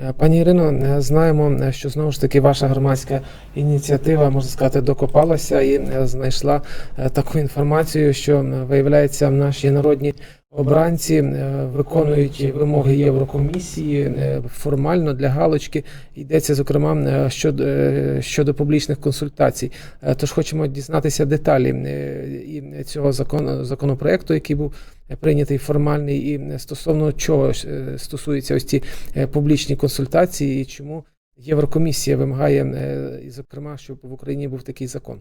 Е, Пані Ірино, е, знаємо, е, що знову ж таки ваша громадська ініціатива, можна сказати, докопалася і знайшла таку інформацію, що виявляється виявляється, наші народні обранці е, виконують вимоги Єврокомісії е, формально для галочки. Йдеться зокрема е, щодо, щодо публічних консультацій. Тож хочемо дізнатися деталі цього закону законопроекту, який був прийнятий формальний, і стосовно чого стосуються ось ці публічні консультації, і чому Єврокомісія вимагає, зокрема, щоб в Україні був такий закон.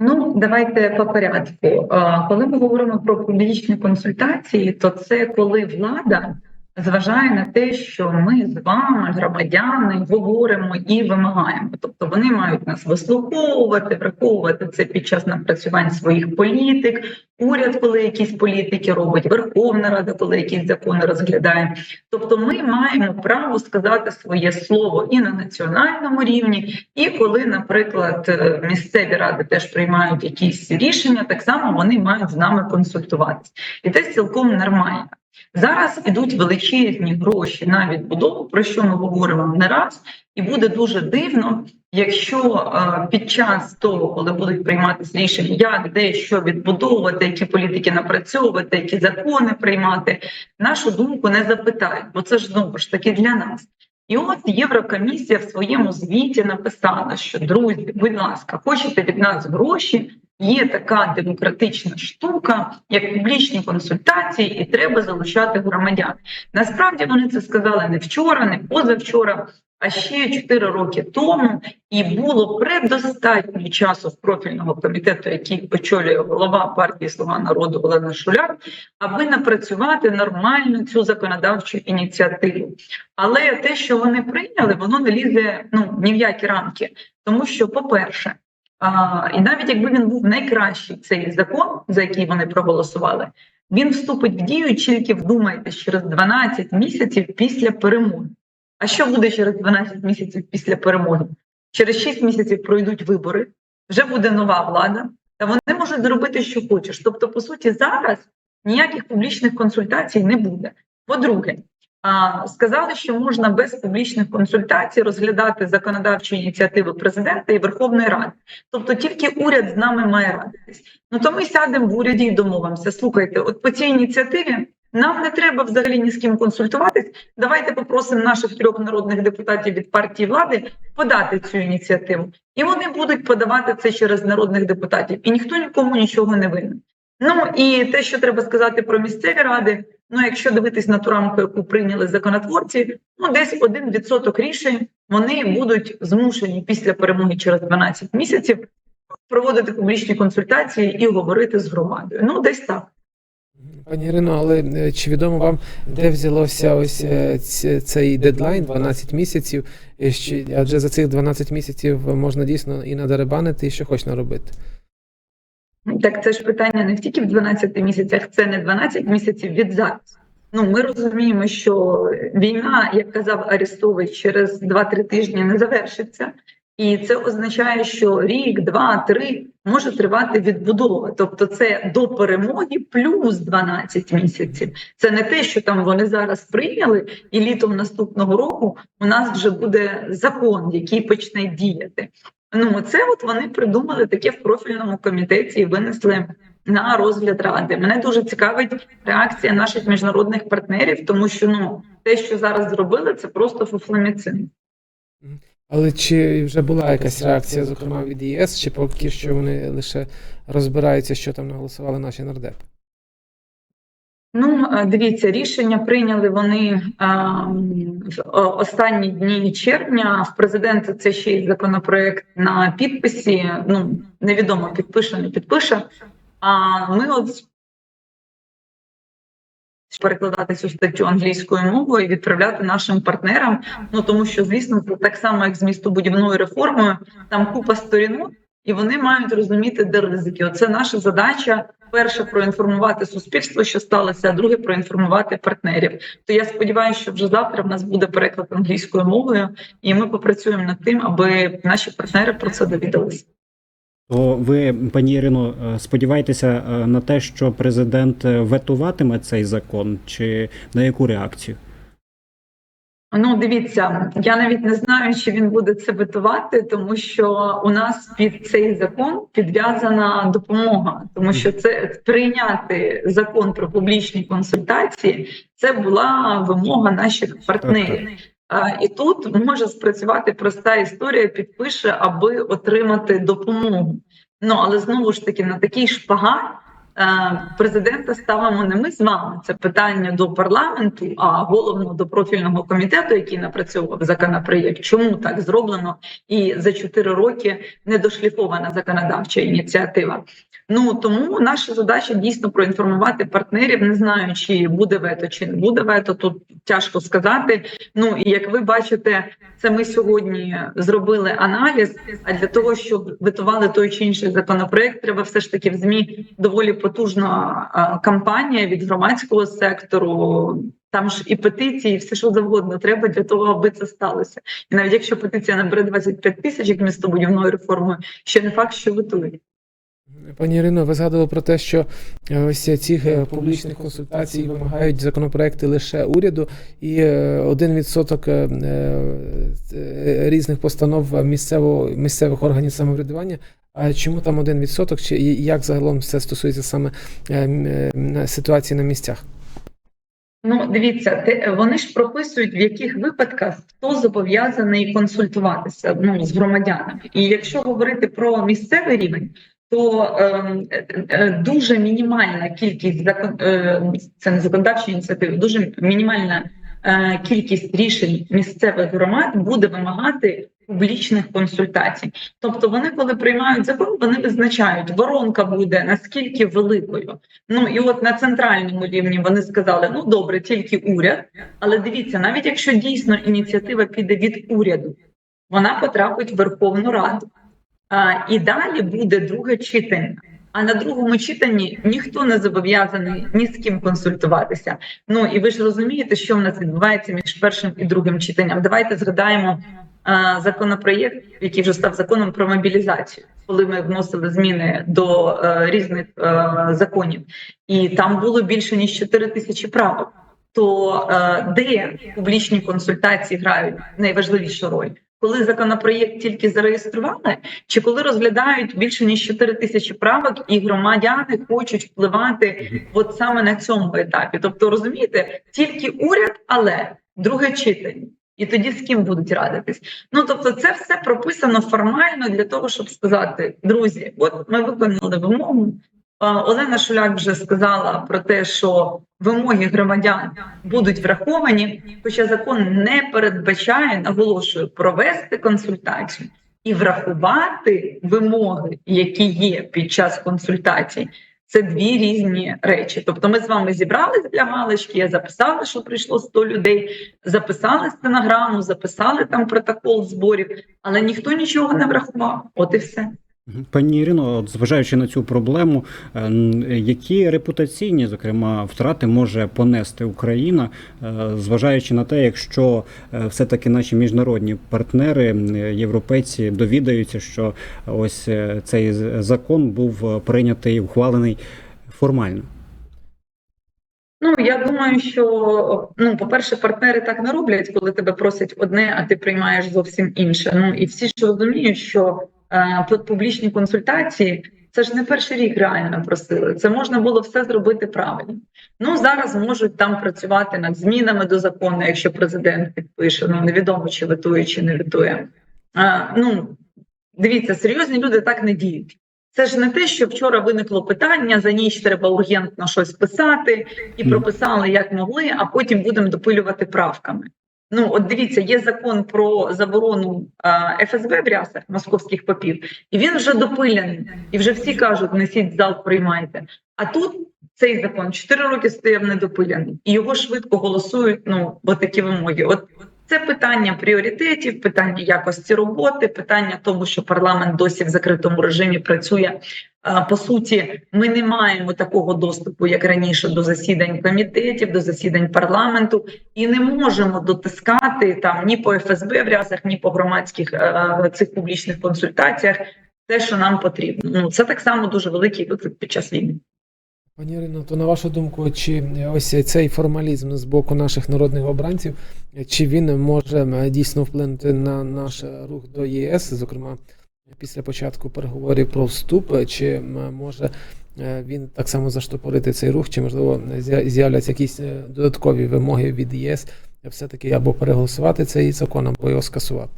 Ну, давайте по порядку. Коли ми говоримо про публічні консультації, то це коли влада зважає на те, що ми з вами, громадяни, говоримо і вимагаємо. Тобто вони мають нас вислуховувати, враховувати це під час напрацювань своїх політик, уряд, коли якісь політики робить, Верховна Рада, коли якісь закони розглядає. Тобто, ми маємо право сказати своє слово і на національному рівні, і коли, наприклад, е, місцеві ради теж приймають якісь рішення, так само вони мають з нами консультуватися, і це цілком нормально. Зараз ідуть величезні гроші на відбудову, про що ми говоримо не раз, і буде дуже дивно, якщо е, під час того, коли будуть прийматися рішення, як де що відбудовувати, які політики напрацьовувати, які закони приймати, нашу думку не запитають, бо це ж знову ж таки для нас. І от Єврокомісія в своєму звіті написала, що друзі, будь ласка, хочете від нас гроші. Є така демократична штука, як публічні консультації, і треба залучати громадян. Насправді вони це сказали не вчора, не позавчора, а ще 4 роки тому. І було предостатньо часу в профільного комітету, який очолює голова партії Слуга народу Олена Шуляк, аби напрацювати нормально цю законодавчу ініціативу. Але те, що вони прийняли, воно не лізе ну ні в які рамки, тому що, по-перше, і навіть якби він був найкращий цей закон, за який вони проголосували, він вступить в дію тільки вдумайтесь через 12 місяців після перемоги. А що буде через 12 місяців після перемоги? Через 6 місяців пройдуть вибори, вже буде нова влада, та вони можуть зробити, що хочеш. Тобто, по суті, зараз ніяких публічних консультацій не буде. По-друге, сказали, що можна без публічних консультацій розглядати законодавчі ініціативи президента і Верховної Ради. Тобто тільки уряд з нами має радитись. Ну то ми сядемо в уряді і домовимося. Слухайте, от по цій ініціативі нам не треба взагалі ні з ким консультуватись. Давайте попросимо наших трьох народних депутатів від партії влади подати цю ініціативу, і вони будуть подавати це через народних депутатів, і ніхто нікому нічого не винен. Ну і те, що треба сказати про місцеві ради. Ну, якщо дивитись на ту рамку, яку прийняли законотворці, ну десь один відсоток рішень вони будуть змушені після перемоги через 12 місяців проводити публічні консультації і говорити з громадою. Ну, десь так. Пані Ірино, але е, чи відомо вам, де взялося ось е, цей дедлайн 12 місяців? Адже за цих 12 місяців можна дійсно і надеребанити, і що хоч наробити. Так це ж питання не тільки в 12 місяцях, це не 12 місяців від зараз. Ну, ми розуміємо, що війна, як казав Арестович, через 2-3 тижні не завершиться. І це означає, що рік, два, три може тривати відбудова. Тобто, це до перемоги плюс 12 місяців. Це не те, що там вони зараз прийняли, і літом наступного року у нас вже буде закон, який почне діяти. Ну, це от вони придумали таке в профільному комітеті і винесли на розгляд ради. Мене дуже цікавить реакція наших міжнародних партнерів, тому що ну те, що зараз зробили, це просто фуфломіцин. Але чи вже була якась реакція, зокрема від ЄС, чи поки що вони лише розбираються, що там наголосували наші нардепи? Ну, дивіться, рішення прийняли вони а, в останні дні червня. В президента це ще й законопроект на підписі. Ну невідомо підпише, не підпише. А ми от перекладати цю статтю англійською мовою і відправляти нашим партнерам. Ну тому що, звісно, це так само, як з містобудівною реформою, там купа сторінок, і вони мають розуміти, де ризики. Оце наша задача. Перше проінформувати суспільство, що сталося, а друге проінформувати партнерів. То я сподіваюся, що вже завтра в нас буде переклад англійською мовою, і ми попрацюємо над тим, аби наші партнери про це довідалися. То ви, пані Ірино, е, сподіваєтеся е, на те, що президент е, ветуватиме цей закон, чи на яку реакцію? Ну, дивіться, я навіть не знаю, чи він буде це витувати, тому що у нас під цей закон підв'язана допомога, тому що це прийняти закон про публічні консультації. Це була вимога наших партнерів. І тут може спрацювати проста історія, підпише, аби отримати допомогу. Ну але знову ж таки на такий шпагат президента ставимо не ми з вами. Це питання до парламенту, а головно до профільного комітету, який напрацьовував законопроєкт. Чому так зроблено? І за чотири роки недошліфована законодавча ініціатива. Ну тому наша задача дійсно проінформувати партнерів. Не знаю, чи буде вето, чи не буде вето. Тут тяжко сказати. Ну і як ви бачите, це ми сьогодні зробили аналіз. А для того, щоб витували той чи інший законопроект, треба все ж таки в змі доволі потужна кампанія від громадського сектору. Там ж і петиції, і все що завгодно треба для того, аби це сталося. І навіть якщо петиція набере 25 тисяч як містобудівною реформою, ще не факт, що витують. Пані Ірино, ви згадували про те, що е, ось цих е, публічних консультацій вимагають законопроекти лише уряду, і е, один відсоток різних постанов місцевого місцевих органів самоврядування. А чому там один відсоток? Чи як загалом це стосується саме е, е, ситуації на місцях? Ну, дивіться, вони ж прописують, в яких випадках хто зобов'язаний консультуватися ну, з громадянами. І якщо говорити про місцевий рівень, то ем, е, е, дуже мінімальна кількість закон е, це не законодавчі ініціативи, дуже мінімальна кількість рішень місцевих громад буде вимагати публічних консультацій. Тобто, вони, коли приймають закон, вони визначають, воронка буде наскільки великою. Ну і от на центральному рівні вони сказали: ну добре, тільки уряд. Але дивіться, навіть якщо дійсно ініціатива піде від уряду, вона потрапить в Верховну Раду. А, і далі буде друге читання. А на другому читанні ніхто не зобов'язаний ні з ким консультуватися. Ну і ви ж розумієте, що в нас відбувається між першим і другим читанням. Давайте згадаємо а, законопроєкт, який вже став законом про мобілізацію, коли ми вносили зміни до е, різних е, законів, і там було більше ніж 4 тисячі правок. То е, де публічні консультації грають найважливішу роль? Коли законопроєкт тільки зареєстрували, чи коли розглядають більше ніж 4 тисячі правок, і громадяни хочуть впливати от саме на цьому етапі? Тобто, розумієте, тільки уряд, але друге читання. І тоді з ким будуть радитись? Ну тобто, це все прописано формально для того, щоб сказати: друзі, от ми виконали вимогу. Олена Шуляк вже сказала про те, що вимоги громадян будуть враховані, хоча закон не передбачає, наголошую, провести консультацію і врахувати вимоги, які є під час консультацій. Це дві різні речі. Тобто, ми з вами зібрались для галочки, я записала, що прийшло 100 людей, записали стенограму, записали там протокол зборів, але ніхто нічого не врахував. От і все. Пані Ірино, от зважаючи на цю проблему, е, які репутаційні, зокрема, втрати може понести Україна, е, зважаючи на те, якщо е, все-таки наші міжнародні партнери, європейці, довідаються, що ось цей закон був прийнятий, ухвалений формально. Ну я думаю, що ну, по-перше, партнери так не роблять, коли тебе просять одне, а ти приймаєш зовсім інше. Ну і всі ж розуміють, що публічні консультації це ж не перший рік реально просили. Це можна було все зробити правильно. Ну зараз можуть там працювати над змінами до закону, якщо президент підпише. Ну невідомо чи витує, чи не витує. А, ну дивіться, серйозні люди так не діють. Це ж не те, що вчора виникло питання, за ніч треба ургентно щось писати, і прописали як могли, а потім будемо допилювати правками. Ну, от дивіться, є закон про заборону ФСБ в рясах московських попів, і він вже допилений, і вже всі кажуть, несіть зал, приймайте. А тут цей закон 4 роки стояв недопилений, і його швидко голосують. Ну, от такі вимоги. От це питання пріоритетів, питання якості роботи, питання того, що парламент досі в закритому режимі працює. По суті, ми не маємо такого доступу, як раніше, до засідань комітетів, до засідань парламенту, і не можемо дотискати там ні по ФСБ в рясах, ні по громадських е, цих публічних консультаціях те, що нам потрібно. Ну це так само дуже великий виклик під час війни. Пані Ірино, то на вашу думку, чи ось цей формалізм з боку наших народних обранців, чи він може е, дійсно вплинути на наш рух до ЄС, зокрема після початку переговорів про вступ, чи може е, він так само заштопорити цей рух, чи можливо з'я- з'являться якісь е, додаткові вимоги від ЄС все-таки або переголосувати цей закон, або його скасувати?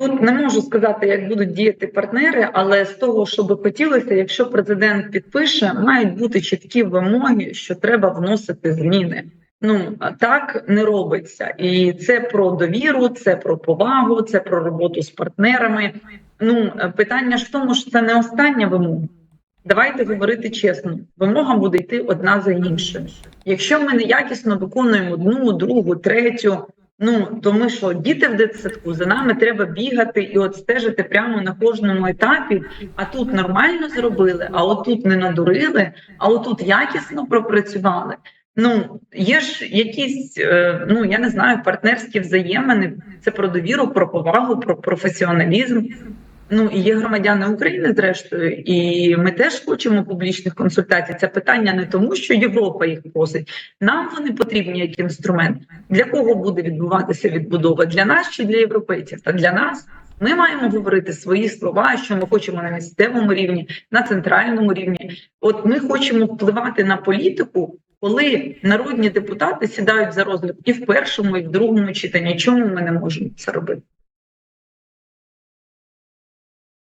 Тут не можу сказати, як будуть діяти партнери, але з того, що би хотілося, якщо президент підпише, мають бути чіткі вимоги, що треба вносити зміни. Ну так не робиться, і це про довіру, це про повагу, це про роботу з партнерами. Ну питання ж в тому, що це не остання вимога. Давайте говорити чесно. Вимога буде йти одна за іншою. Якщо ми неякісно виконуємо одну, другу, третю, Ну то ми що, діти в дитсадку, за нами треба бігати і от стежити прямо на кожному етапі. А тут нормально зробили, а отут не надурили, а отут якісно пропрацювали. Ну є ж якісь, е, ну я не знаю, партнерські взаємини. Це про довіру, про повагу, про професіоналізм. Ну і є громадяни України, зрештою, і ми теж хочемо публічних консультацій. Це питання не тому, що Європа їх просить. Нам вони потрібні як інструмент. Для кого буде відбуватися відбудова? Для нас чи для європейців? Та для нас ми маємо говорити свої слова, що ми хочемо на місцевому рівні, на центральному рівні. От ми хочемо впливати на політику, коли народні депутати сідають за розгляд і в першому, і в другому читанні. Чому ми не можемо це робити?